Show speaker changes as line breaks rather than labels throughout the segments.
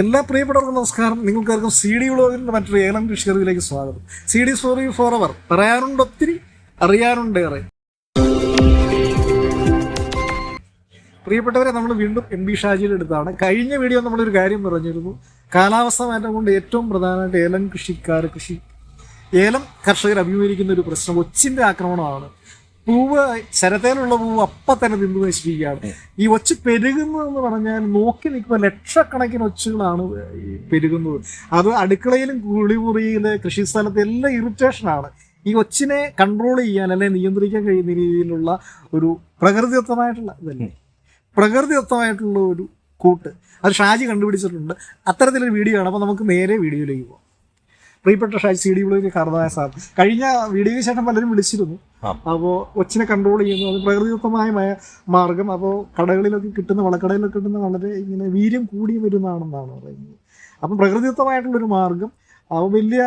എല്ലാ പ്രിയപ്പെട്ടവർക്കും നമസ്കാരം. നിങ്ങൾക്കാർക്കും സി ഡി വ്ളോഗിന്റെ മറ്റൊരു ഏലം കൃഷിയറിവിലേക്ക് സ്വാഗതം. C D story for our പറയാനുണ്ട് ഒത്തിരി അറിയാനുണ്ടേറെ പ്രിയപ്പെട്ടവരെ നമ്മൾ വീണ്ടും എം ബി ഷാജിയുടെ അടുത്താണ്. കഴിഞ്ഞ വീഡിയോ നമ്മളൊരു കാര്യം പറഞ്ഞിരുന്നു. കാലാവസ്ഥ മാറ്റം കൊണ്ട് ഏറ്റവും പ്രധാനമായിട്ട് ഏലം കൃഷിക്കാർ കൃഷി ഏലം കർഷകർ അഭിമുഖീകരിക്കുന്ന ഒരു പ്രശ്നം ഒച്ചിന്റെ ആക്രമണമാണ്. പൂവ് ശരത്തേലുള്ള പൂവ് അപ്പൊ തന്നെ തിന്നു നശിപ്പിക്കുകയാണ്. ഈ ഒച്ച് പെരുകുന്നു എന്ന് പറഞ്ഞാൽ നോക്കി നിൽക്കുമ്പോൾ ലക്ഷക്കണക്കിന് ഒച്ചുകളാണ് ഈ പെരുകുന്നത്. അത് അടുക്കളയിലും കുളിമുറിയിൽ കൃഷി സ്ഥലത്ത് എല്ലാം ഇറിറ്റേഷനാണ് ഈ ഒച്ചിനെ കൺട്രോൾ ചെയ്യാൻ അല്ലെങ്കിൽ നിയന്ത്രിക്കാൻ കഴിയുന്ന രീതിയിലുള്ള ഒരു പ്രകൃതിദത്തമായിട്ടുള്ള ഇതല്ലേ? പ്രകൃതിദത്തമായിട്ടുള്ള ഒരു കൂട്ട്. അത് ഷാജി കണ്ടുപിടിച്ചിട്ടുണ്ട്. അത്തരത്തിലൊരു വീഡിയോ ആണ്. അപ്പോൾ നമുക്ക് നേരെ വീഡിയോയിലേക്ക് പോകാം പ്രിയപ്പെട്ട ഷാജി സി ഡി ബ്ലോഗിൽ കാർന്നതായ സാർ. കഴിഞ്ഞ വീഡിയോയ്ക്ക് ശേഷം പലരും വിളിച്ചിരുന്നു. അപ്പോൾ ഒച്ചിനെ കൺട്രോൾ ചെയ്യുന്നു. അത് പ്രകൃതിദത്തമായ മാർഗം. അപ്പോൾ കടകളിലൊക്കെ കിട്ടുന്ന വളക്കടയിലൊക്കെ കിട്ടുന്ന വളരെ ഇങ്ങനെ വീര്യം കൂടി വരുന്നതാണെന്നാണ് പറയുന്നത്. അപ്പം പ്രകൃതിദത്തമായിട്ടുള്ളൊരു മാർഗം അപ്പോൾ വലിയ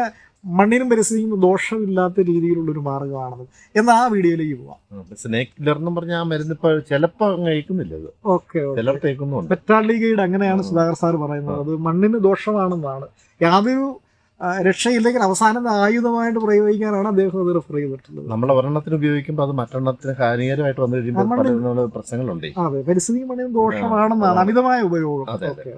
മണ്ണിനും പരിസ്ഥിതിക്കും ദോഷമില്ലാത്ത രീതിയിലുള്ളൊരു മാർഗമാണത്. എന്നാൽ ആ വീഡിയോയിലേക്ക് പോവാം.
സ്നേക് കില്ലർ എന്ന് പറഞ്ഞാൽ ആ മരുന്ന് ഇപ്പൊ ചിലപ്പോ കഴിക്കുന്നില്ല ഇത്
ഓക്കെ
ചിലർ തേക്കുന്നുണ്ട്.
പെറ്റാളികയുടെ അങ്ങനെയാണ് സുധാകർ സാർ പറയുന്നത്. അത് മണ്ണിന് ദോഷമാണെന്നാണ്. യാതൊരു രക്ഷയില്ലെങ്കിൽ അവസാനം ആയുധമായിട്ട് പ്രയോഗിക്കാനാണ് അദ്ദേഹം അത് റെഫർ ചെയ്തിട്ടുള്ളത്.
നമ്മളെ ഒരെണ്ണത്തിന് ഉപയോഗിക്കുമ്പോൾ അത് മറ്റെണ്ണത്തിന് ഹാനികരമായിട്ട് വന്നു കഴിയുമ്പോൾ പ്രശ്നങ്ങളുണ്ട്.
അതെ. പരിസ്ഥിതി മണ്ണിന് ദോഷമാണെന്നാണ്. അമിതമായ ഉപയോഗം.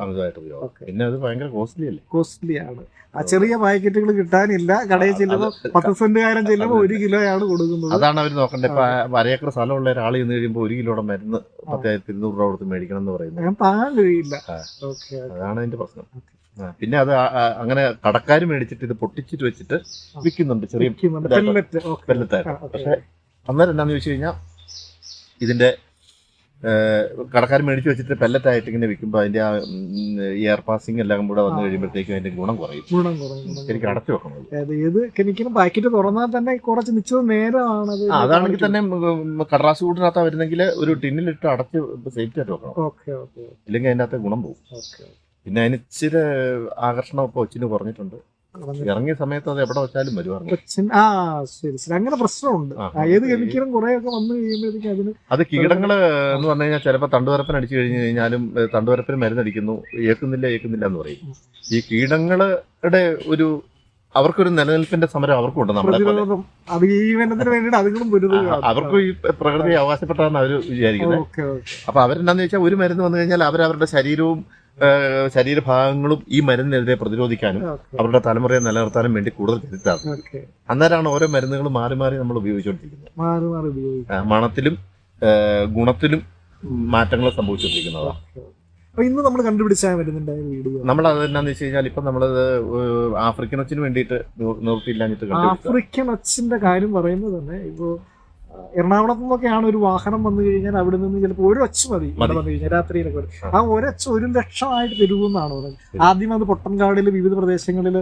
അമിതമായിട്ട് ഉപയോഗം. പിന്നെ അത് ഭയങ്കര കോസ്റ്റ്ലി അല്ലേ?
കോസ്റ്റ്ലി ആണ്. ആ ചെറിയ പാക്കറ്റുകൾ കിട്ടാനില്ല. കടയിൽ ചെല്ലുമ്പോൾ പത്ത് സെന്റുകാരൻ ചെല്ലുമ്പോൾ ഒരു കിലോയാണ് കൊടുക്കുന്നത്.
അതാണ് അവർ നോക്കേണ്ടത് ഇപ്പൊ അരയേക്കർ സ്ഥലമുള്ള ഒരാൾ ചെന്ന് കഴിയുമ്പോൾ ഒരു കിലോയുടെ മരുന്ന് പത്തായിരത്തി ഇരുന്നൂറ് രൂപ കൊടുത്ത് മേടിക്കണം എന്ന് പറയുന്നത്.
ഞാൻ താങ്ങാൻ കഴിയില്ല
അതാണ് അതിന്റെ പ്രശ്നം. പിന്നെ അത് അങ്ങനെ കടക്കാർ മേടിച്ചിട്ട് ഇത് പൊട്ടിച്ചിട്ട് വെച്ചിട്ട് വിൽക്കുന്നുണ്ട് ചെറിയ പെല്ലറ്റായിട്ട് പക്ഷെ അന്നേരം എന്താണെന്ന് ചോദിച്ചു കഴിഞ്ഞാൽ ഇതിന്റെ കടക്കാർ മേടിച്ച് വെച്ചിട്ട് പെല്ലറ്റായിട്ട് ഇങ്ങനെ വിൽക്കുമ്പോൾ അതിന്റെ ആ എയർ പാസിംഗ് എല്ലാം കൂടെ വന്നു. കഴിയുമ്പോഴത്തേക്കും അതിന്റെ ഗുണം കുറയും.
ഗുണം കുറയും എനിക്ക്
അടച്ചു വെക്കണം.
ഏത് കെമിക്കലും പാക്കറ്റ് തുറന്നാൽ തന്നെ കുറച്ച് നിശ്ചിത
നേരമാണ് അതാണെങ്കിൽ തന്നെ കടറാസ് കടലാസ് കൂടിനകത്ത് വരുന്നെങ്കിൽ ഒരു ടിന്നിലിട്ട് അടച്ച് സേഫ്റ്റി ആയിട്ട് വെക്കണം. ഇല്ലെങ്കിൽ അതിന്റെ അകത്ത് ഗുണം പോകും. പിന്നെ അതിന് ഇച്ചിരി ആകർഷണം ഇപ്പോൾ ഒച്ചിന് കുറഞ്ഞിട്ടുണ്ട്. ഇറങ്ങിയ സമയത്ത് അത് എവിടെ വെച്ചാലും വരുമായിരുന്നു
കൊച്ചിൻ ആ ശരി ശരി. അങ്ങനെ പ്രശ്നമുണ്ട്.
ആ,
ഏത് കെമിക്കലും കുറെയൊക്കെ വന്നു കഴിയുമ്പോഴത്തേക്കും അതിന്
അത് കീടങ്ങൾ എന്ന് പറഞ്ഞു കഴിഞ്ഞാൽ ചിലപ്പോൾ തണ്ടുവരപ്പൻ അടിച്ചു കഴിഞ്ഞു കഴിഞ്ഞാലും ഏ, തണ്ടുവരപ്പിന് മരുന്നടിക്കുന്നു ഏക്കുന്നില്ല ഏക്കുന്നില്ല എന്ന് പറയും. ഈ കീടങ്ങളുടെ ഒരു അവർക്കൊരു നിലനിൽപ്പിന്റെ സമരം അവർക്കുണ്ട് നമ്മളെ പോലെ.
പ്രതിരോധം അതിജീവനത്തിന് വേണ്ടിയിട്ട് അതുങ്ങളും പൊരുതുക
അവർക്കും ഈ പ്രകൃതി അവകാശപ്പെട്ടതാണ് അവർ വിചാരിക്കുന്നത്
ഓക്കെ ഓക്കെ.
അപ്പൊ അവരെന്താന്ന് വെച്ചാൽ ഒരു മരുന്ന് വന്നു കഴിഞ്ഞാൽ അവരവരുടെ ശരീരവും ശരീരഭാഗങ്ങളും ഈ മരുന്നിനെതിരെ പ്രതിരോധിക്കാനും അവരുടെ തലമുറയെ നിലനിർത്താനും വേണ്ടി കൂടുതൽ കരുത്താണ് അന്നേരമാണ് ഓരോ മരുന്നുകളും മാറി മാറി നമ്മൾ ഉപയോഗിച്ചുകൊണ്ടിരിക്കുന്നത്. മണത്തിലും ഗുണത്തിലും മാറ്റങ്ങൾ സംഭവിച്ചുകൊണ്ടിരിക്കുന്നതാണ്.
അപ്പൊ ഇന്ന് നമ്മൾ കണ്ടുപിടിച്ചാൽ വീഡിയോ?
നമ്മൾ അത് എന്താന്ന് വെച്ച് കഴിഞ്ഞാൽ ഇപ്പൊ നമ്മളത് ആഫ്രിക്കൻ ഒച്ചിന് വേണ്ടിയിട്ട് നിർത്തിയില്ല
ആഫ്രിക്കൻ ഒച്ചിന്റെ കാര്യം പറയുന്നത് തന്നെ ഇപ്പോ എറണാകുളത്തു നിന്നൊക്കെയാണ് ഒരു വാഹനം വന്നു കഴിഞ്ഞാൽ അവിടെ നിന്ന് ചിലപ്പോൾ ഒരു ഒച്ച മതി. ഇവിടെ വന്നു കഴിഞ്ഞാൽ രാത്രിയിലൊക്കെ.
ആ.
ഒരച്ച ഒരൊച്ച ഒരു ലക്ഷമായിട്ട് പെരുകുമെന്നാണ് പറയുന്നത്. ആദ്യം അത് പൊട്ടൻകാടിൽ വിവിധ പ്രദേശങ്ങളിൽ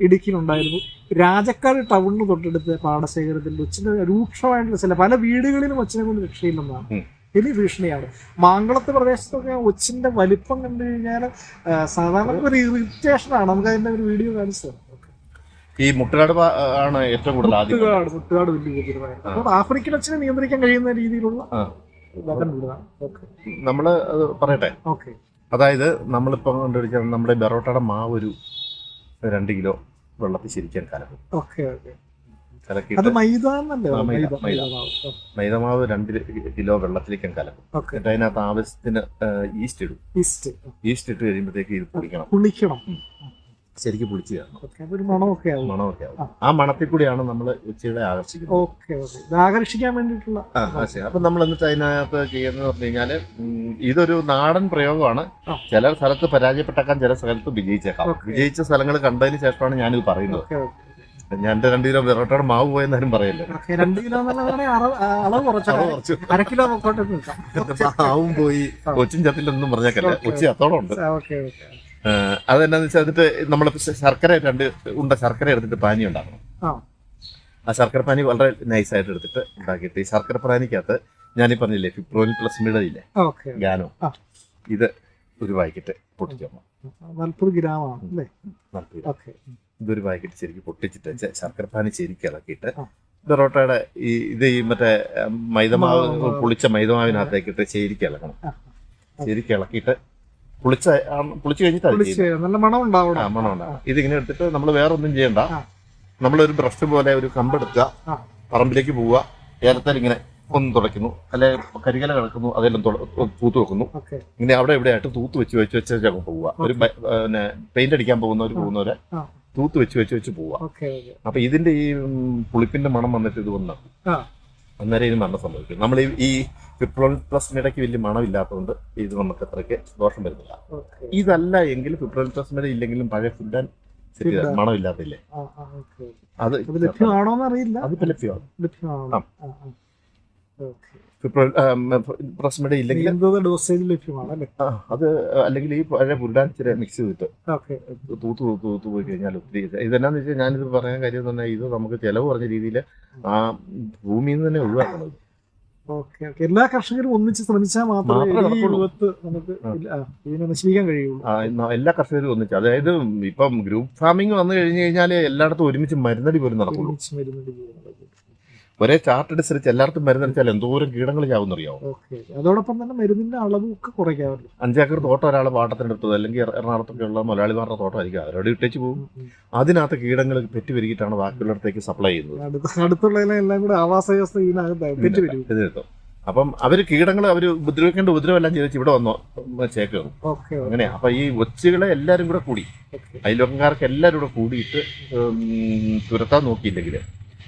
ഇടുക്കിയിലുണ്ടായിരുന്നു. രാജക്കാട് ടൗണിന് തൊട്ടടുത്ത് പാടശേഖരത്തിൽ ഒച്ചിന്റെ രൂക്ഷമായിട്ടുള്ള ചില പല വീടുകളിലും ഒച്ചിനെ കൊണ്ട് രക്ഷയില്ലെന്നാണ്. വലിയ ഭീഷണിയാണ്. മാങ്കുളത്ത് പ്രദേശത്തൊക്കെ ഒച്ചിന്റെ വലിപ്പം കണ്ടു കഴിഞ്ഞാൽ സാധാരണ ഒരു ഇറിറ്റേഷൻ ആണ് നമുക്ക് അതിന്റെ ഒരു വീഡിയോ കാണിച്ചു തരാം. ഓക്കെ
ഈ മുട്ടുകാട് ആണ് ഏറ്റവും കൂടുതൽ ആദ്യം
മുട്ടുകാട് മുട്ടുകാട് വലിയ ഗുരുതരമായിട്ട് അപ്പോൾ ആഫ്രിക്കൻ അച്ഛനെ നിയന്ത്രിക്കാൻ കഴിയുന്ന രീതിയിലുള്ള
നമ്മൾ അത് പറയട്ടെ?
ഓക്കെ.
അതായത് നമ്മളിപ്പോ കണ്ടുപിടിച്ച നമ്മുടെ ബെറോട്ടയുടെ മാവ് ഒരു രണ്ട് കിലോ വെള്ളത്തിൽ ശരിക്കാൻ കലക്കും.
Okay okay. അത്
കലക്കിയിട്ട്
മൈദ
മൈദമാവ് രണ്ട് കിലോ വെള്ളത്തിലേക്ക് കലക്കും. എന്നിട്ട് അതിനകത്ത് ആവശ്യത്തിന് ഈസ്റ്റ് ഇടും.
ഈസ്റ്റ്.
ഈസ്റ്റ് ഇട്ട് കഴിയുമ്പോഴത്തേക്ക് ഇത് കുടിക്കണം
പുളിക്കണം.
ശരിക്കും പൊളിച്ചു കയറണം
ഒരു മണമൊക്കെ ആവും.
മണമൊക്കെ ആവും.
ആ.
മണത്തിൽ കൂടിയാണ് നമ്മൾ ഉച്ചയുടെ ആകർഷിക്കുന്നത്.
Okay okay. ഇത് ആകർഷിക്കാൻ വേണ്ടിയിട്ടുള്ള
ആ, ശരി. അപ്പൊ നമ്മൾ എന്നിട്ട് അതിനകത്ത് ചെയ്യുന്നത് പറഞ്ഞു കഴിഞ്ഞാൽ ഇതൊരു നാടൻ പ്രയോഗമാണ്. ചില സ്ഥലത്ത് പരാജയപ്പെട്ടേക്കാൻ ചില സ്ഥലത്ത് വിജയിച്ചേക്കാം. വിജയിച്ച സ്ഥലങ്ങൾ കണ്ടതിന് ശേഷമാണ് ഞാനിത് പറയുന്നത്. ഞാൻ എന്റെ രണ്ട് കിലോ വെറോട്ടയുടെ മാവ് പോയെന്നാലും പറയല്ലേ?
രണ്ട് കിലോ അളവ്
കുറച്ച്.
അര കിലോ
മാവും പോയി
കൊച്ചിൻ
കൊച്ചും ചത്തില്ലെന്നും പറഞ്ഞേക്കല്ലേ. കൊച്ചി അത്തോളം ഉണ്ട്. അതെന്നാന്ന് വെച്ചാൽ എന്നിട്ട് നമ്മൾ ശർക്കര രണ്ട് ഉണ്ട ശർക്കര എടുത്തിട്ട് പാനി ഉണ്ടാക്കണം.
ആ.
ശർക്കര പാനി വളരെ നൈസായിട്ട് എടുത്തിട്ട് ഉണ്ടാക്കിയിട്ട് ഈ ശർക്കര പാനിക്കകത്ത് ഞാനീ പറഞ്ഞില്ലേ ഫിപ്രോയിൽ പ്ലസ്
മിടയില്ലേ
ഗാനോ ഇത് ഒരു പാക്കറ്റ്
നാൽപ്പത് അല്ലേ?
നടത്തിയത്
ഓക്കെ.
ഇതൊരു പാക്കറ്റ് ശരിക്കും പൊട്ടിച്ചിട്ട് ശർക്കര പാനി ശരിക്കും ഇളക്കിയിട്ട് പൊറോട്ടയുടെ ഈ ഇത് ഈ മറ്റേ മൈദമാവ്
മാവ്, മാവ്.
പുളിച്ച മൈദമാവിനകത്തേക്കിട്ട് ശരിക്കും ഇളക്കണം. ശരിക്കും ഇളക്കിയിട്ട് പുളിച്ച പുളിച്ചു കഴിഞ്ഞിട്ട്
നല്ല മണം
മണമുണ്ട് ഇതിങ്ങനെ എടുത്തിട്ട് നമ്മൾ വേറെ ഒന്നും ചെയ്യണ്ട. നമ്മളൊരു ബ്രഷ് പോലെ ഒരു കമ്പെടുക്കുക. പറമ്പിലേക്ക് പോവുക. ഏലത്തിൽ ഇങ്ങനെ ഒന്ന് തുടയ്ക്കുന്നു. അല്ലെ കരികല കിടക്കുന്നു അതെല്ലാം തൂത്ത് വെക്കുന്നു. ഇങ്ങനെ അവിടെ ഇവിടെ ആയിട്ട് തൂത്ത് വെച്ച് വെച്ച് വെച്ച് പോവുക. ഒരു പിന്നെ പെയിന്റ് അടിക്കാൻ പോകുന്നവർ പോകുന്നവരെ തൂത്ത് വെച്ച് വെച്ച് വെച്ച് പോവുക. അപ്പൊ ഇതിന്റെ ഈ പുളിപ്പിന്റെ മണം വന്നിട്ട് ഇത് വന്നു. അന്നേരം ഇത് മരണം സംഭവിക്കും. നമ്മൾ ഈ- പ്ലസിന്റെ ഇടയ്ക്ക് വലിയ മണമില്ലാത്തതുകൊണ്ട് ഇത് നമുക്ക് അത്രയ്ക്ക് ദോഷം വരുന്നില്ല. ഇതല്ല എങ്കിൽ ഫിപ്രോൺ പ്ലസിന്റെ ഇല്ലെങ്കിലും പഴയ ഫുഡ് മണമില്ലാത്തില്ലേ അത് അതിപ്പോ ലഭ്യമാണ്. ഇല്ലെങ്കിൽ
ഡോസേജ് ലഭ്യമാണ്
അല്ലെങ്കിൽ ഈ പഴയ പുരുടാൻ ചെറിയ മിക്സ് ചെയ്തിട്ട് തൂത്ത് തൂത്ത് തൂത്ത് പോയി കഴിഞ്ഞാൽ ഒത്തിരി ഇതെന്നാന്ന് വെച്ചാൽ ഞാനിത് പറയാൻ കാര്യം തന്നെ ഇത് നമുക്ക് ചെലവ് കുറഞ്ഞ രീതിയിൽ ആ ഭൂമിയിൽ നിന്ന് തന്നെ ഒഴിവാക്കണം.
Okay okay. എല്ലാ കർഷകരും ഒന്നിച്ച് ശ്രമിച്ചാൽ മാത്രമേ ഈ. വിപത്ത് നമുക്ക് ഇതിനെ നശിപ്പിക്കാൻ കഴിയുള്ളൂ.
എല്ലാ കർഷകരും ഒന്നിച്ച്. അതായത് ഇപ്പം ഗ്രൂപ്പ് ഫാമിംഗ് വന്നു കഴിഞ്ഞു കഴിഞ്ഞാൽ എല്ലായിടത്തും ഒരുമിച്ച് മരുന്നടി പോലും നടക്കുള്ളൂ. ഒരേ ചാർട്ട് അനുസരിച്ച് എല്ലായിടത്തും മരുന്നടിച്ചാൽ എന്തോരം കീടങ്ങൾ ചാവുന്നറിയാവോ?
ഓക്കെ. അതോടൊപ്പം തന്നെ മരുന്നിന്റെ അളവും ഒക്കെ കുറയ്ക്കാറുണ്ട്.
അഞ്ചേക്കർ തോട്ടം ഒരാളെ പാട്ടത്തിനെടുത്തത് അല്ലെങ്കിൽ എറണാകുളത്തൊക്കെയുള്ള മലയാളിമാരുടെ തോട്ടമായിരിക്കും. അവരോട് ഇട്ടേച്ച് പോകും. അതിനകത്ത് കീടങ്ങൾ പെറ്റി പെരുകിയിട്ടാണ് ബാക്കിയുള്ളിടത്തേക്ക് സപ്ലൈ ചെയ്യുന്നത്.
അടുത്തുള്ള എല്ലാം കൂടെ ആവാസ വ്യവസ്ഥ ഇതിനകത്ത്
അപ്പം അവർ കീടങ്ങൾ അവർ ഉപദ്രവിക്കേണ്ട ഉപദ്രവമെല്ലാം ചെയ്ത് ഇവിടെ വന്നോ ചേക്കും അങ്ങനെ അപ്പൊ ഈ ഒച്ചുകളെ എല്ലാരും കൂടെ കൂടി. അയൽവക്കക്കാർക്ക് എല്ലാവരും കൂടെ കൂടിയിട്ട് തുരത്താൻ നോക്കിയില്ലെങ്കിൽ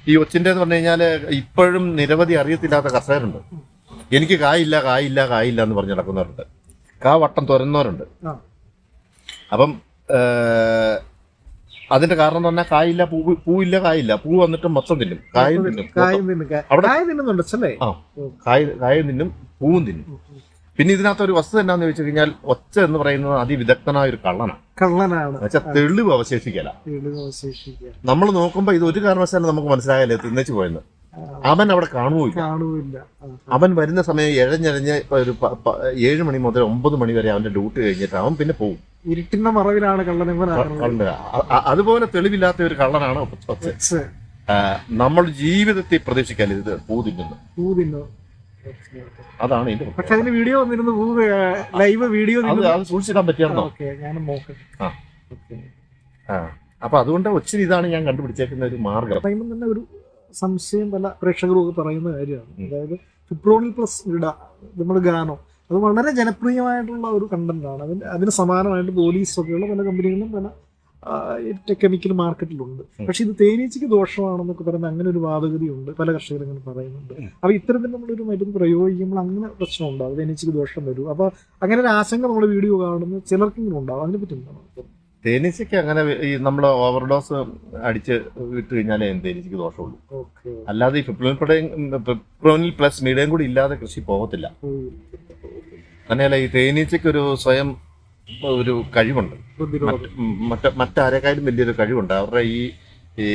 ഈ ഒച്ചിന്റെ എന്ന് പറഞ്ഞു കഴിഞ്ഞാൽ ഇപ്പോഴും നിരവധി അറിയത്തില്ലാത്ത കർഷകരുണ്ട് എനിക്ക് കായില്ല കായില്ല കായില്ല എന്ന് പറഞ്ഞ് നടക്കുന്നവരുണ്ട്. കാ വട്ടം തുരന്നവരുണ്ട്. അപ്പം അതിന്റെ കാരണം തന്നെ പറഞ്ഞാൽ കായില്ല പൂ പൂവില്ല കായില്ല. പൂ വന്നിട്ട് മൊത്തം തിന്നും. കായും തിന്നും.
കായം
അവിടെ-
കായ തിന്നുന്നുണ്ട്
കായ കായും തിന്നും പൂവും തിന്നും. പിന്നെ ഇതിനകത്ത് ഒരു വസ്തു എന്നാന്ന് ചോദിച്ചു കഴിഞ്ഞാൽ ഒച്ച എന്ന് പറയുന്നത് അതിവിദഗ്ധനായ ഒരു കള്ളനാണ്.
കള്ളനാണ്.
തെളിവ് അവശേഷിക്കല.
തെളിവ് അവശേഷിക്കുക.
നമ്മൾ നോക്കുമ്പോൾ ഇത് ഒരു കാരണവശാലും നമുക്ക് മനസ്സിലായാലേ തിന്നച്ചു പോയെന്ന്. അവൻ അവിടെ കാണുകയില്ല
കാണുമില്ല ആ,
അവൻ വരുന്ന സമയം എഴഞ്ഞെഴഞ്ഞ് ഇപ്പൊ ഒരു ഏഴ് മണി മുതൽ ഒമ്പത് മണി വരെ അവന്റെ ഡ്യൂട്ടി കഴിഞ്ഞിട്ട് അവൻ പിന്നെ പോകും
ഇരുട്ടിന്റെ മറവിലാണ് കള്ളനെ.
കള്ളൻ. അതുപോലെ തെളിവില്ലാത്ത ഒരു കള്ളനാണ് നമ്മൾ ജീവിതത്തെ പ്രതീക്ഷിക്കാൻ ഇത് പൂ തിന്നുന്നു
പൂ തിന്നു ഓക്കേ, ഓക്കേ.
അതാണ് ഇതിന്റെ
പക്ഷെ. അതിന് വീഡിയോ വന്നിരുന്നു ലൈവ് വീഡിയോ
അത് അത് സൂക്ഷിച്ചിടാൻ പറ്റിയാണോ?
ഞാൻ
ആ. അപ്പൊ അതുകൊണ്ട് ഒച്ചിരി ഇതാണ് ഞാൻ കണ്ടുപിടിച്ചേക്കുന്ന ഒരു മാർഗം.
പറയുമ്പോൾ തന്നെ ഒരു സംശയം പല പ്രേക്ഷകരും ഒക്കെ പറയുന്ന കാര്യമാണ്. അതായത് ഫിപ്രോണിൽ പ്ലസ് ഇട നമ്മൾ ഗാനോ അത് വളരെ ജനപ്രിയമായിട്ടുള്ള ഒരു കണ്ടന്റാണ് അതിന് അതിന് സമാനമായിട്ട് പോലീസ് ഒക്കെയുള്ള പല കമ്പനികളും പല കെമിക്കൽ മാർക്കറ്റിലുണ്ട് പക്ഷെ ഇത് തേനീച്ചയ്ക്ക് ദോഷമാണെന്നൊക്കെ പറയുന്ന അങ്ങനെ ഒരു വാദഗതി ഉണ്ട് പല കർഷകരും അങ്ങനെ പറയുന്നുണ്ട്. അപ്പൊ ഇത്തരത്തിൽ നമ്മളൊരു മരുന്ന് പ്രയോഗിക്കുമ്പോൾ അങ്ങനെ പ്രശ്നം ഉണ്ടാവും തേനീച്ചയ്ക്ക് ദോഷം വരും. അപ്പൊ അങ്ങനെ ഒരു ആശങ്ക നമ്മൾ വീഡിയോ കാണുന്ന ചിലർക്കെങ്കിലും ഉണ്ടാവും. അതിനെപ്പറ്റി എന്താണ്?
തേനീച്ചയ്ക്ക് അങ്ങനെ ഈ നമ്മൾ ഓവർഡോസ് അടിച്ച് വിട്ട് കഴിഞ്ഞാലേ തേനീച്ചയ്ക്ക് ദോഷമുള്ളൂ. അല്ലാതെ ഈ ഫിപ്ലോനിൽ പ്ലസ് മീഡിയം കൂടി ഇല്ലാതെ കൃഷി പോകത്തില്ല. തന്നെയല്ല ഈ തേനീച്ചയ്ക്ക് ഒരു സ്വയം ഒരു കഴിവുണ്ട്. മറ്റ് മറ്റാരെക്കാളും വലിയൊരു കഴിവുണ്ട്. അവരുടെ ഈ ഈ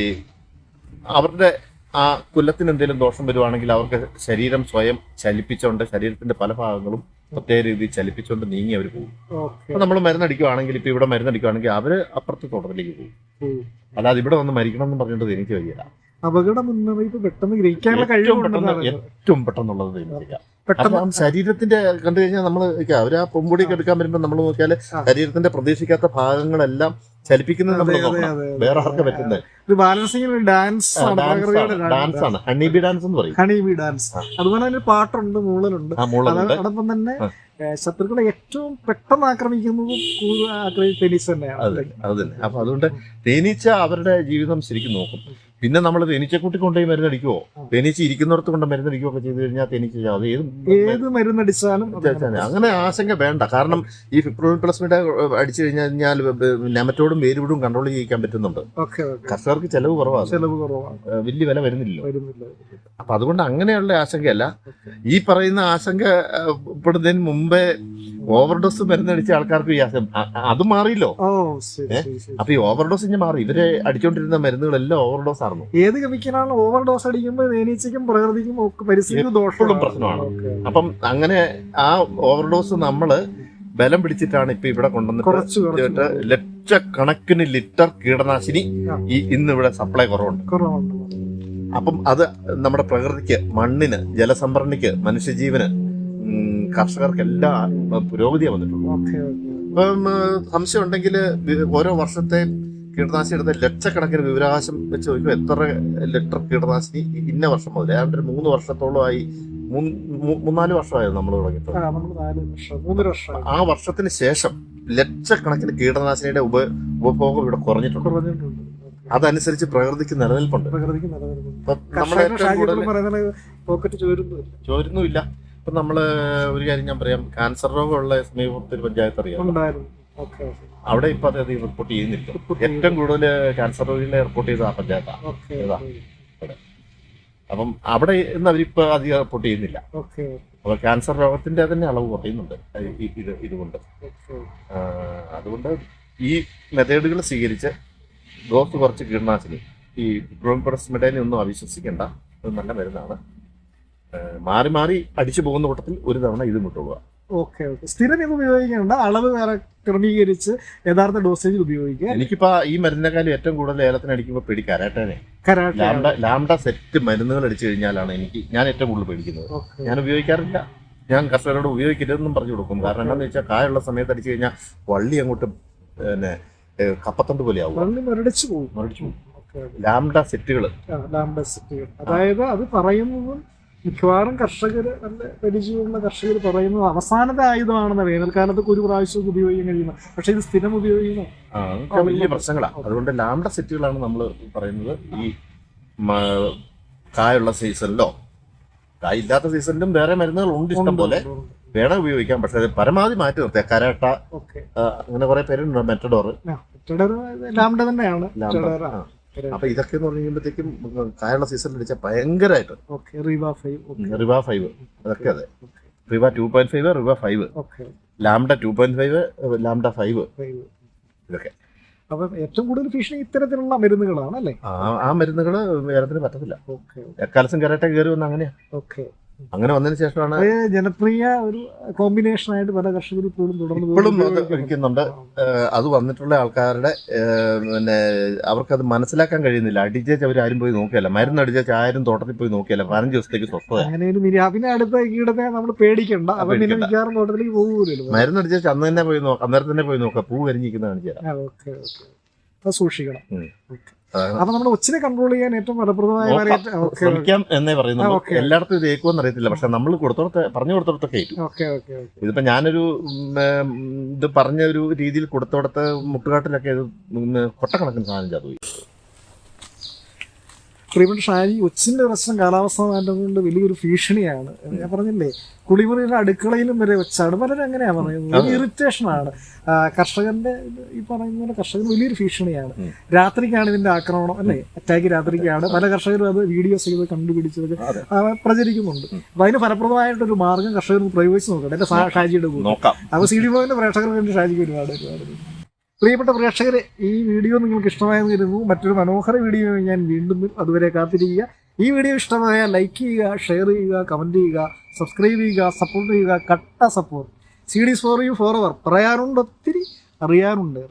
അവരുടെ ആ കുലത്തിന് എന്തെങ്കിലും ദോഷം വരുവാണെങ്കിൽ അവർക്ക് ശരീരം സ്വയം ചലിപ്പിച്ചുകൊണ്ട് ശരീരത്തിന്റെ പല ഭാഗങ്ങളും പ്രത്യേക രീതിയിൽ ചലിപ്പിച്ചുകൊണ്ട് നീങ്ങി അവർ പോകും. അപ്പൊ നമ്മൾ മരുന്നടിക്കുവാണെങ്കിൽ ഇപ്പൊ ഇവിടെ മരുന്നടിക്കുവാണെങ്കിൽ അവർ അപ്പുറത്തെ തോട്ടത്തിലേക്ക് പോകും. അല്ലാതെ ഇവിടെ വന്ന് മരിക്കണം എന്ന് പറഞ്ഞിട്ട് എനിക്ക് വയ്യല്ല.
അപകട മുന്നറിയിപ്പ് പെട്ടെന്ന് ഗ്രഹിക്കാനുള്ള കഴിവ്
ഏറ്റവും പെട്ടെന്നുള്ളത് തേനീച്ചയ്ക്ക
പെട്ടെന്ന്
അപ്പം ശരീരത്തിന്റെ കണ്ടു കഴിഞ്ഞാൽ നമ്മൾ അവർ ആ പൊമ്പൊടിയൊക്കെ എടുക്കാൻ വരുമ്പോൾ നമ്മൾ നോക്കിയാൽ ശരീരത്തിന്റെ പ്രതീക്ഷിക്കാത്ത ഭാഗങ്ങളെല്ലാം ചലിപ്പിക്കുന്നത് നമ്മൾ. വേറെ ആർക്കും പറ്റുന്നത്
ഇത് ബാലൻസിംഗ് ഡാൻസ്
ഡാൻസ് ആണ്. ഹണിബി ഡാൻസ് എന്ന് പറയും.
Honeybee dance. അതുപോലെ തന്നെ പാട്ടുണ്ട് മൂളലുണ്ട്. അതോടൊപ്പം തന്നെ ശത്രുക്കളെ ഏറ്റവും പെട്ടെന്ന് ആക്രമിക്കുന്നത് കൂടുതൽ ആക്രമിക്കുന്ന തന്നെയാണ്.
അതെ തന്നെ. അപ്പൊ അതുകൊണ്ട് തേനീച്ച അവരുടെ ജീവിതം ശരിക്കും നോക്കും. പിന്നെ നമ്മൾ തേനീച്ചക്കൂട്ടി കൊണ്ടുപോയി മരുന്നടിക്കുവോ തേനീച്ച ഇരിക്കുന്നിടത്ത് കൊണ്ട് മരുന്നടിക്കുകയോ ഒക്കെ ചെയ്തു കഴിഞ്ഞാൽ തേനീച്ച. അത് ഏത്
ഏത് മരുന്നടിച്ചാലും
അങ്ങനെ ആശങ്ക വേണ്ട. കാരണം ഈ ഫിപ്രോൺ പ്ലസ്മിയുടെ അടിച്ചു കഴിഞ്ഞാൽ നെമറ്റോടും വേരുവിടും കൺട്രോൾ ചെയ്യിക്കാൻ പറ്റുന്നുണ്ട്. കർഷകർക്ക് ചെലവ് കുറവാണ്.
ചെലവ് കുറവാണ്.
വലിയ വില
വരുന്നില്ല
അപ്പൊ അതുകൊണ്ട് അങ്ങനെയുള്ള ആശങ്കയല്ല. ഈ പറയുന്ന ആശങ്ക പെടുന്നതിന് മുമ്പേ ഓവർഡോസ് മരുന്നടിച്ച ആൾക്കാർക്ക് ഈ അത് മാറിയില്ലോ. അപ്പൊ ഈ ഓവർഡോസ് ഇനി മാറി. ഇവരെ അടിച്ചോണ്ടിരുന്ന മരുന്നുകളെല്ലാം ഓവർഡോസ് ആയിരുന്നു
ഏത് കെമിക്കലാണ് ഓവർ ഡോസ് അടിക്കുമ്പോൾ തേനീച്ചയ്ക്കും പ്രകൃതിക്കും ഒക്കെ പരിസ്ഥിതിക്കും ദോഷമുള്ള
പ്രശ്നമാണ്. അപ്പം അങ്ങനെ ആ ഓവർ ഡോസ് നമ്മൾ ബലം പിടിച്ചിട്ടാണ് ഇപ്പൊ ഇവിടെ കൊണ്ടുവന്നിട്ട് ലക്ഷക്കണക്കിന് ലിറ്റർ കീടനാശിനി. ഈ ഇന്ന് ഇവിടെ സപ്ലൈ കുറവുണ്ട്. അപ്പം അത് നമ്മുടെ പ്രകൃതിക്ക് മണ്ണിന് ജലസംഭരണിക്ക് മനുഷ്യജീവന് കർഷകർക്കെല്ലാം പുരോഗതിയാണ് വന്നിട്ടുള്ളൂ അപ്പം സംശയം ഉണ്ടെങ്കിൽ ഓരോ വർഷത്തെ കീടനാശിനി എടുത്ത ലക്ഷക്കണക്കിന് വിവരാവകാശം വെച്ച് നോക്കുമ്പോൾ എത്ര ലിറ്റർ കീടനാശിനി ഇന്ന വർഷം മുതൽ? ഏതാണ്ട് ഒരു മൂന്ന് വർഷത്തോളമായി മൂന്നാൽ വർഷമായിരുന്നു നമ്മൾ തുടങ്ങിയിട്ട്.
ആ
വർഷത്തിന് ശേഷം ലക്ഷക്കണക്കിന് കീടനാശിനിയുടെ ഉപ ഉപഭോഗം ഇവിടെ കുറഞ്ഞിട്ടുണ്ട്. അതനുസരിച്ച് പ്രകൃതിക്ക് നിലനിൽപ്പുണ്ട്. ചോരുന്നുമില്ല. ഇപ്പൊ നമ്മൾ ഒരു കാര്യം ഞാൻ പറയാം. ക്യാൻസർ രോഗമുള്ള സമീപത്തിൽ പഞ്ചായത്ത് അറിയാം. അവിടെ ഇപ്പൊ അത് റിപ്പോർട്ട് ചെയ്യുന്നില്ല ഏറ്റവും കൂടുതൽ ക്യാൻസർ രോഗികളെ റിപ്പോർട്ട് ചെയ്ത ആ പഞ്ചായത്താണ് അപ്പം അവിടെ ഇന്ന് അവരിപ്പോ അധികം റിപ്പോർട്ട് ചെയ്യുന്നില്ല. അപ്പൊ ക്യാൻസർ രോഗത്തിന്റെ തന്നെ അളവ് കുറയുന്നുണ്ട്. ഇത് ഇതുകൊണ്ട്. അതുകൊണ്ട് ഈ മെത്തേഡുകൾ സ്വീകരിച്ച് ഡോസ് കുറച്ച് കീടനാശിനി. ഈ മെഡേനെ ഒന്നും അവിശ്വസിക്കേണ്ട. അത് നല്ല മരുന്നാണ്. മാറി മാറി അടിച്ചു പോകുന്ന കൂട്ടത്തിൽ ഒരു തവണ ഇത് വിട്ടുപോകുക
ഓക്കെ ഓക്കെ സ്ഥിരം ഇത് ഉപയോഗിക്കേണ്ട അളവ് വേറെ ക്രമീകരിച്ച് യഥാർത്ഥ ഡോസേജിൽ ഉപയോഗിക്കുക.
എനിക്കിപ്പോ ഈ മരുന്നിനെക്കാളും ഏറ്റവും കൂടുതൽ ഏലത്തിന് അടിക്കുമ്പോൾ പേടി കരാട്ടേനെ.
കരാട്ടെ
ലാംഡ ലാംഡ സെറ്റ് മരുന്നുകൾ അടിച്ചു കഴിഞ്ഞാലാണ് എനിക്ക് ഞാൻ ഏറ്റവും കൂടുതൽ പേടിക്കുന്നത്. ഞാൻ ഉപയോഗിക്കാറില്ല. ഞാൻ കർഷകരോട് ഉപയോഗിക്കരുതെന്നും പറഞ്ഞു കൊടുക്കും. കാരണം എന്താണെന്ന് വെച്ചാൽ കായുള്ള സമയത്ത് അടിച്ചു കഴിഞ്ഞാൽ വള്ളി അങ്ങോട്ട് പിന്നെ കപ്പത്തൊണ്ട് പോലെ ആവും.
മുരടിച്ചു പോകും.
മരടിച്ചു പോകും. ലാംഡ സെറ്റുകൾ
ലാംഡ സെറ്റുകൾ. അതായത് അത് പറയുന്നതും മിക്കവാറും കർഷകർ നല്ല പരിചയമുള്ള കർഷകർ പറയുന്നത് അവസാനത്തെ ആയുധമാണെന്ന് വേനൽക്കാലത്തൊക്കെ ഒരു പ്രാവശ്യം ഉപയോഗിക്കാൻ കഴിയുന്ന പക്ഷെ ഇത് സ്ഥിരം ഉപയോഗിക്കുന്നു.
വലിയ പ്രശ്നങ്ങളാണ് അതുകൊണ്ട് ലാംഡ സെറ്റുകളാണ് നമ്മൾ പറയുന്നത്. ഈ കായുള്ള സീസണിലോ കായ ഇല്ലാത്ത സീസണിലും വേറെ മരുന്നുകൾ ഉണ്ട് ഇഷ്ടം പോലെ വേണം ഉപയോഗിക്കാം പക്ഷെ അത് പരമാവധി മാറ്റി നിർത്തുക. കരാട്ട അങ്ങനെ കുറെ പേരുണ്ട് മെറ്റഡോർ
ലാംഡ തന്നെയാണ്.
ലാംഡ. അപ്പൊ ഇതൊക്കെ എന്ന് പറഞ്ഞു കഴിയുമ്പോഴത്തേക്കും സീസൺ സീസണിൽ അടിച്ച ഭയങ്കരമായിട്ട്
റീവ ഫൈവ്
അതൊക്കെ അതെ. Riva two point five Riva five lambda two point five lambda five. ഇതൊക്കെ.
അപ്പം ഏറ്റവും കൂടുതൽ ഭീഷണി ഇത്തരത്തിലുള്ള മരുന്നുകളാണ് അല്ലേ?
ആ മരുന്നുകൾ വേറെ പറ്റത്തില്ല. എക്കാലത്തും കരാട്ട കയറി വന്ന അങ്ങനെയാ.
ഓക്കെ.
അങ്ങനെ വന്നതിന് ശേഷമാണ്
ജനപ്രിയ ഒരു കോമ്പിനേഷൻ ആയിട്ട് പല കർഷകർ ഇപ്പോഴും തുടർന്ന്
ഇപ്പോഴും അത്
ഉപയോഗിക്കുന്നുണ്ട്.
കഴിക്കുന്നുണ്ട് അത് വന്നിട്ടുള്ള ആൾക്കാരുടെ പിന്നെ അവർക്കത് മനസ്സിലാക്കാൻ കഴിയുന്നില്ല. അടിച്ചേച്ച് അവർ ആരും പോയി നോക്കിയല്ല. മരുന്ന് അടിച്ചേച്ച് ആരും തോട്ടത്തിൽ പോയി നോക്കിയല്ല. പതിനഞ്ച് ദിവസത്തേക്ക് സ്വസ്ഥത.
ഇനി പിന്നെ അടുത്ത കീടത്തെ നമ്മൾ പേടിക്കണ്ട. അപ്പൊ പിന്നെ
പേടിക്കണ്ട.
മിക്കവാറും തോട്ടത്തിലേക്ക് പോകുമല്ലോ
മരുന്ന് അടിച്ചേച്ച് അന്ന് തന്നെ പോയി നോക്കാം അന്നേരം തന്നെ പോയി നോക്കാം. പൂ കരിഞ്ഞിരിക്കുന്ന കാണിച്ചു തരാം
ഓക്കെ ഓക്കെ. അപ്പൊ സൂക്ഷിക്കണം. ഓക്കെ. അപ്പൊ നമ്മുടെ ഒച്ചിനെ കൺട്രോൾ ചെയ്യാൻ ഏറ്റവും ഫലപ്രദമായ
എന്നേ
ഓക്കെ.
എല്ലായിടത്തും ഇത് ഏക്കുമെന്ന് അറിയത്തില്ല. പക്ഷെ നമ്മൾ കൊടുത്തോടത്ത് പറഞ്ഞു കൊടുത്തോടത്തൊക്കെ ഏറ്റു.
ഓക്കെ ഓക്കെ ഓക്കെ
ഇതിപ്പോ ഞാനൊരു ഇത് പറഞ്ഞ ഒരു രീതിയിൽ കൊടുത്തോടത്ത് മുട്ടുകാട്ടിലൊക്കെ ഇത് കൊട്ടക്കണക്കിന് സാധനം ചതുപോയി.
പ്രിയപ്പെട്ട ഷാജി ഒച്ചിന്റെ പ്രശ്നം കാലാവസ്ഥ മാറ്റം കൊണ്ട് വലിയൊരു ഭീഷണിയാണ്. ഞാൻ പറഞ്ഞില്ലേ കുളിമുറിയുടെ അടുക്കളയിലും വരെ വെച്ചാണ് പലരും അങ്ങനെയാണ് പറയുന്നത്. ആണ്. കർഷകന്റെ ഈ പറയുന്ന പോലെ കർഷകന് വലിയൊരു ഭീഷണിയാണ്. രാത്രിക്കാണ് ഇതിന്റെ ആക്രമണം അല്ലേ? അറ്റാക്ക് രാത്രിക്കാണ്. പല കർഷകരും അത് വീഡിയോസ് ചെയ്ത് കണ്ടുപിടിച്ചത്. പ്രചരിക്കുന്നുണ്ട്. അപ്പൊ അതിന് ഫലപ്രദമായിട്ടൊരു മാർഗം കർഷകർ പ്രയോഗിച്ച് നോക്കട്ടെ. എന്റെ ഷാജിയുടെ കൂടെ. അപ്പൊ സി ഡി ബോയിന്റെ പ്രേക്ഷകർക്ക് വേണ്ടി ഷാജിക്ക് ഒരുപാട് ഒരുപാട്. പ്രിയപ്പെട്ട പ്രേക്ഷകരെ ഈ വീഡിയോ നിങ്ങൾക്ക് ഇഷ്ടമായെന്ന് കരുതുന്നു. മറ്റൊരു മനോഹര വീഡിയോ ഞാൻ വീണ്ടും അതുവരെ കാത്തിരിക്കുക. ഈ വീഡിയോ ഇഷ്ടമായ ലൈക്ക് ചെയ്യുക ഷെയർ ചെയ്യുക കമന്റ് ചെയ്യുക സബ്സ്ക്രൈബ് ചെയ്യുക സപ്പോർട്ട് ചെയ്യുക കട്ട support. C D for you for our. പറയാനുണ്ട് ഒത്തിരി അറിയാനുണ്ട്.